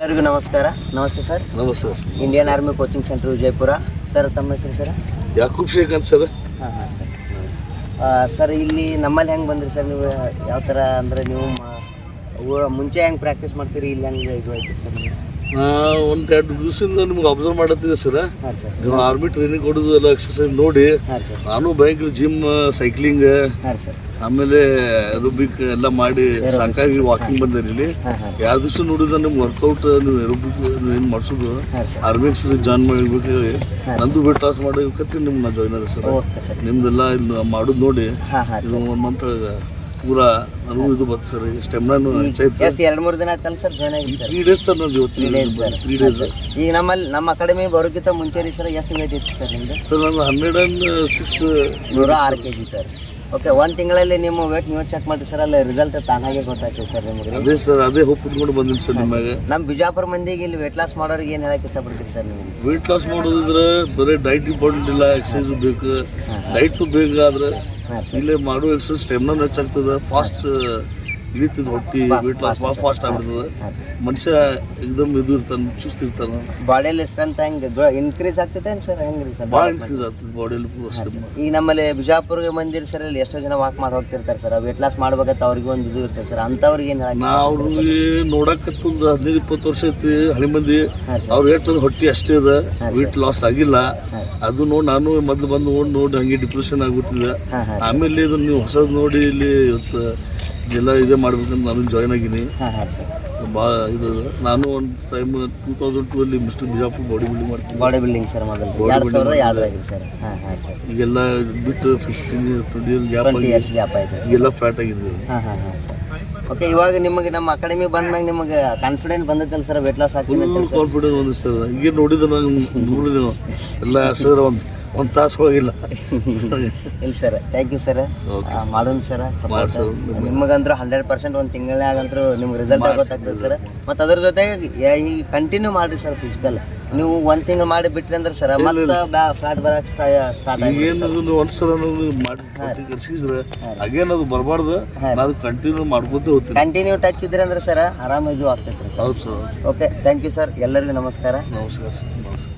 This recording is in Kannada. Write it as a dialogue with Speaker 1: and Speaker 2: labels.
Speaker 1: ಎಲ್ಲರಿಗೂ ನಮಸ್ಕಾರ. ನಮಸ್ತೆ ಸರ್.
Speaker 2: ನಮಸ್ತೆ. Sir
Speaker 1: Indian army coaching centre Vijayapura. Sir ತಮ್ಮ ಹೆಸರು ಸರ್?
Speaker 2: ಯಾಕೂಬ್ ಶೇಖ್ ಅಂತ ಸರ್?
Speaker 1: ಹಾಂ ಹಾಂ ಸರ್. ಆ, ಸರ್ ಇಲ್ಲಿ ನಮ್ಮಲ್ಲಿ ಹೆಂಗೆ ಬಂದ್ರಿ ಸರ್ ನೀವು? ಯಾವ ಥರ ಅಂದರೆ ನೀವು ಮ- ಮುಂಚೆ ಹೆಂಗೆ ಪ್ರಾಕ್ಟೀಸ್ ಮಾಡ್ತೀರಿ ಇಲ್ಲಿ ಹೆಂಗೆ ಇದು ಆಯ್ತು ಸರ್ ನೀವು?
Speaker 2: ಒಂದು ಎರಡು ದಿವಸದಿಂದ ನಿಮ್ಗೆ ಅಬ್ಸರ್ವ್ ಮಾಡತ್ತಿದೆ ಸರ್. ನೀವು ಆರ್ಮಿ ಟ್ರೈನಿಂಗ್ ಕೊಡೋದು ಎಲ್ಲ ಎಕ್ಸಸೈಸ್ ನೋಡಿ ನಾನು ಬೈಕ್ ಜಿಮ್ ಸೈಕ್ಲಿಂಗ್ ಆಮೇಲೆ ರುಬಿಕ್ ಎಲ್ಲ ಮಾಡಿ ಸಾಕಾಗಿ ವಾಕಿಂಗ್ ಬಂದೇರಿ ಇಲ್ಲಿ. ಎರಡು ದಿವಸ ನೋಡಿದ್ರೆ ನಿಮ್ಗೆ ವರ್ಕೌಟ್ ನೀವು ಏರೋಬಿಕ್ ಏನು ಮಾಡಿಸೋದು? ಆರ್ಮಿ ಎಕ್ಸಸೈಸ್ ಜಾಯ್ನ್ ಮಾಡ್ಬೇಕು ನಂದು ವೇಟ್ ಲಾಸ್ ಮಾಡಬೇಕಂತ ನಿಮ್ಗೆ ನಾನು ಜಾಯ್ನ್ ಆದ ಸರ್. ನಿಮ್ದೆಲ್ಲ ಇಲ್ಲಿ ಮಾಡೋದು ನೋಡಿ. ಇದು ಒಂದು ಮಂತ್ ಪೂರಾ ನನಗೂ ಇದು ಬರ್ತದೆ ಸರ್ ಸ್ಟೆಮ್ನಾನು
Speaker 1: ಎಷ್ಟು ಎರಡು ಮೂರು ದಿನ ಆಯ್ತಲ್ಲ ಸರ್ ಜಾಯ್ನ್ ಆಗಿ
Speaker 2: three days sir.
Speaker 1: sir.
Speaker 2: Three days
Speaker 1: ಈಗ ನಮ್ಮಲ್ಲಿ ನಮ್ಮ ಅಕಾಡೆಮಿ ಬರೋಕ್ಕಿಂತ ಮುಂಚೆ ಸರ್ ಎಷ್ಟು ವೇಟ್ ಇತ್ತು ಸರ್ ನಿಮ್ದು?
Speaker 2: ಸರ್ ನಾನು ಹಂಡ್ರೆಡ್ ಆ್ಯಂಡ್ ಸಿಕ್ಸ್
Speaker 1: ನೂರ ಆರು ಕೆ ಜಿ ಸರ್. ಓಕೆ ಒಂದು ತಿಂಗಳಲ್ಲಿ ನಿಮ್ಮ ವೇಟ್ ನೀವು ಚೆಕ್ ಮಾಡಿ ಸರ್ ಅಲ್ಲ ರಿಸಲ್ಟ್ ತಾನಾಗೆ ಗೊತ್ತಾಗ್ತದೆ ಸರ್ ನಿಮಗೆ.
Speaker 2: ಅದೇ ಸರ್ ಅದೇ ಹೋಗಿ ಕುತ್ಕೊಂಡು ಬಂದಿನಿ ಸರ್ ನಿಮಗೆ
Speaker 1: ನಮ್ಮ ಬಿಜಾಪುರ ಮಂದಿಗೆ ಇಲ್ಲಿ ವೇಟ್ ಲಾಸ್ ಮಾಡೋರಿಗೆ ಏನು ಹೇಳಕ್ಕೆ ಇಷ್ಟಪಡ್ತೀರಿ ಸರ್ ನೀವು?
Speaker 2: ವೇಟ್ ಲಾಸ್ ಮಾಡೋದಿದ್ರೆ ಬರೀ ಡೈಟ್ ಇಂಪಾರ್ಟೆಂಟ್ ಇಲ್ಲ ಎಕ್ಸಸೈಸ್ ಬೇಕು. ಡೈಟು ಬೇಕಾದ್ರೆ ಇಲ್ಲೇ ಮಾಡುವ ಎಕ್ಸಸೈಸ್ ಸ್ಟೆಮ್ನ ಹೆಚ್ಚಾಗ್ತದೆ ಫಾಸ್ಟ್ ಇಳಿತದ ಹೊಟ್ಟಿ ವೇಟ್ ಲಾಸ್ ಭಾಳ ಫಾಸ್ಟ್ ಆಗ್ಬಿಡ್ತದೆ. ಮನುಷ್ಯ ಎಕ್ದಮ್ ಇದು ಇರ್ತಾನೆ ಚುಸ್ತ್ ಇರ್ತಾನೆ.
Speaker 1: ಬಾಡಿಯಲ್ಲಿ ಸ್ಟ್ರೆಂತ್ ಹೆಂಗೆ? ಇನ್ಕ್ರೀಸ್ ಆಗ್ತದೆ ಸರ್ ಹೆಂಗ್ರಿ ಸರ್
Speaker 2: ಭಾಳ ಇನ್ಕ್ರೀಸ್ ಆಗ್ತದೆ ಬಾಡಿಯಲ್ಲಿ ಪೂರ
Speaker 1: ಈಗ ನಮ್ಮಲ್ಲಿ ಬಿಜಾಪುರ್ಗೆ ಮಂದಿರ್ ಸರ್ ಅಲ್ಲಿ ಎಷ್ಟೋ ಜನ ವಾಕ್ ಮಾಡಿ ಹೋಗ್ತಿರ್ತಾರೆ ಸರ್ ವೇಟ್ ಲಾಸ್ ಮಾಡ್ಬೇಕಂತ ಅವ್ರಿಗೆ ಒಂದು ಇದು ಇರ್ತದೆ ಸರ್ ಅಂಥವ್ರಿಗೆ ಏನು
Speaker 2: ನಾವು ಅವ್ರಿಗೆ ನೋಡಕತ್ತ ಒಂದು ಹದಿನೈದು ಇಪ್ಪತ್ತು ವರ್ಷ ಐತಿ ಹಳಿ ಮಂದಿ. ಅವ್ರ ಅವ್ರು ಹೊಟ್ಟಿ ಅಷ್ಟೇ ಅದ ವೇಟ್ ಲಾಸ್ ಆಗಿಲ್ಲ. ಅದು ನೋಡಿ ನಾನು ಮೊದ್ಲು ಬಂದು ನೋಡಿ ನೋಡಿ ಹಂಗೆ ಡಿಪ್ರೆಷನ್ ಆಗ್ಬಿಟ್ಟಿದೆ ಆಮೇಲೆ ಇದು ನೀವು ಹೊಸದು ನೋಡಿ ಇಲ್ಲಿ ಇವತ್ತು ಎಲ್ಲ ಇದೇ ಮಾಡ್ಬೇಕಂತ ನಾನು ಜಾಯ್ನ್ ಆಗಿನಿ ಭಾಳ ಇದು ನಾನು ಒಂದು ಟೈಮ್ ಟೂ ತೌಸಂಡ್ ಟೂ ಅಲ್ಲಿ ಮಿಸ್ಟರ್ ಬಿಜಾಪುರ್ ಬಾಡಿ ಬಿಲ್ಡಿಂಗ್ ಮಾಡ್ತೀನಿ
Speaker 1: ಬಾಡಿ ಬಿಲ್ಡಿಂಗ್ ಸರ್ ಮೊದಲು
Speaker 2: ಬಾಡಿ
Speaker 1: ಬಿಲ್ಡಿಂಗ್ ಸರ್
Speaker 2: ಈಗೆಲ್ಲ ಬಿಟ್ಟು fifteen years twenty years gap
Speaker 1: twenty
Speaker 2: ಆಗಿ
Speaker 1: ಇಯರ್ಸ್ ಗ್ಯಾಪ್ ಆಯ್ತು
Speaker 2: ಈಗೆಲ್ಲ ಫ್ಯಾಟ್ ಆಗಿದೆ.
Speaker 1: ಓಕೆ ಇವಾಗ ನಿಮಗೆ ನಮ್ಮ ಅಕಾಡೆಮಿ ಬಂದ್ಮ್ಯಾಗ ನಿಮಗೆ ಕಾನ್ಫಿಡೆಂಟ್ ಬಂದೈತಲ್ಲ ಸರ್ ವೆಟ್ ಲಾಸ್ ಆಗ್ತೀನಿ
Speaker 2: ಫುಲ್ ಕಾನ್ಫಿಡೆನ್ಸ್ ಒಂದು ಸರ್ ಈಗ ನೋಡಿದ್ರೆ ನಂಗೆ ನೋಡಿದ. ಎಲ್ಲ ಸರ್ ಒಂದು ಒಂದು ತಾಸು ಹೋಗಿಲ್ಲ
Speaker 1: ಇಲ್ಲ ಸರ್ ಥ್ಯಾಂಕ್ ಯು ಸರ್. ಮಾಡೋಣ ಸರ್. ನಿಮಗಂದ್ರೂ ಹಂಡ್ರೆಡ್ ಪರ್ಸೆಂಟ್ ಒಂದು ತಿಂಗಳಾಗಂತೂ ನಿಮ್ಗೆ ರಿಸಲ್ಟ್ ಆಗೋದಾಗ್ತದೆ ಸರ್. ಮತ್ತು ಅದ್ರ ಜೊತೆಗೆ ಈಗ ಕಂಟಿನ್ಯೂ ಮಾಡಿರಿ ಸರ್ ಫಿಸಿಕಲ್ ನೀವು ಒಂದು ತಿಂಗಳು ಮಾಡಿ ಬಿಟ್ರಿ ಅಂದ್ರೆ ಸರ್ ಮತ್ತೆ ಫ್ಲಾಟ್ ಬರಕ್ಕೆ ಸ್ಟಾರ್ಟ್
Speaker 2: ಏನು ಒಂದ್ಸಲ ನೀವು ಮಾಡಿ ಕರ್ಸಿದ್ರೆ ಹಾಗೇನದು ಬರಬಾರ್ದು. ಅದು ಕಂಟಿನ್ಯೂ ಮಾಡ್ಕೊತ ಹೋಗ್ತೀನಿ.
Speaker 1: ಕಂಟಿನ್ಯೂ ಟಚ್ ಇದ್ರೆ ಅಂದ್ರೆ ಸರ್ ಆರಾಮಾಗಿ ಆಗ್ತೈತೆ ರೀ
Speaker 2: ಸರ್. ಹೌದು sir
Speaker 1: okay thank you sir ಎಲ್ಲರಿಗೂ ನಮಸ್ಕಾರ.
Speaker 2: ನಮಸ್ಕಾರ ಸರ್ ನಮಸ್ಕಾರ.